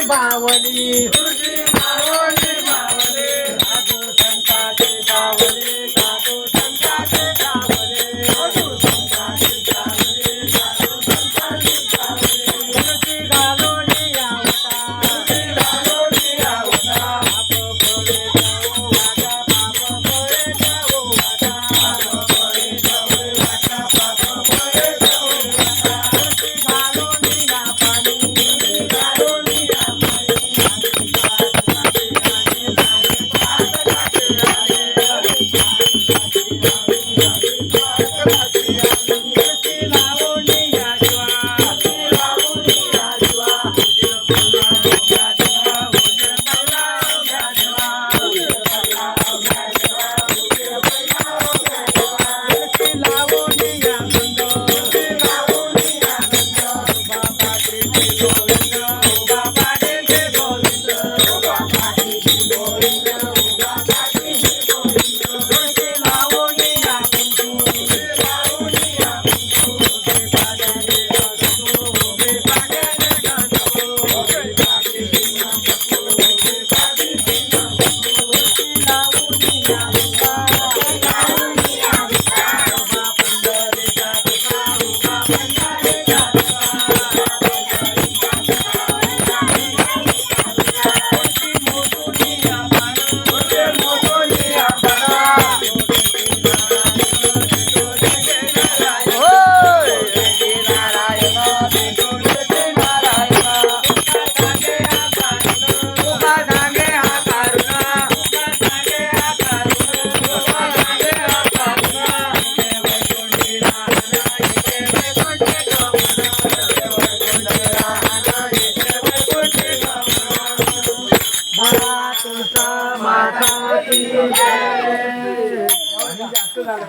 बावली. तुझी माऊली मावली साधू संताची बावली. Hallelujah. माता